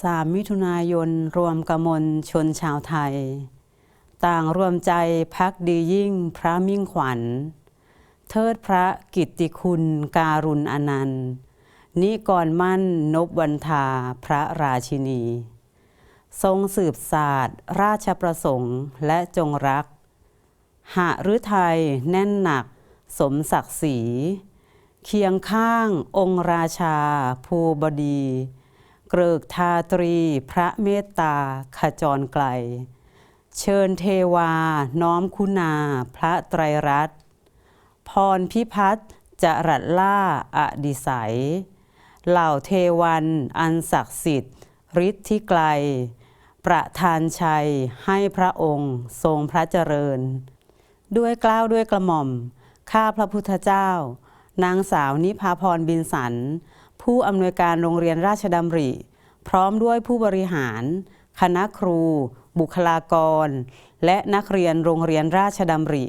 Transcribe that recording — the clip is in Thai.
3 มิถุนายนรวมกมลชนชาวไทย ต่างรวมใจพักดียิ่งพระมิ่งขวัญ เทิดพระกิตติคุณการุณอนันต์ นิกรมั่นนบวันทาพระราชินี ทรงสืบศาสตร์ ราชประสงค์และจงรัก หะฤทัยแน่นหนัก สมศักดิ์ศรีเคียงข้างองค์ราชาภูบดี เกริกทาตรีพระเมตตาขจรไกล เชิญเทวา น้อมคุณา พระไตรรัตน์พรพิพัฒน์จรัสล่าอดิสัย เหล่าเทวันอันศักดิ์สิทธิ์ฤทธิ์ที่ไกล ประทานชัยให้พระองค์ทรงพระเจริญ ด้วยกล้าวด้วยกระหม่อม ข้าพระพุทธเจ้า นางสาวนิพาพรบินสัน ผู้อำนวยการโรงเรียนราชดำริ พร้อมด้วยผู้บริหาร คณะครู บุคลากร และนักเรียนโรงเรียนราชดำริ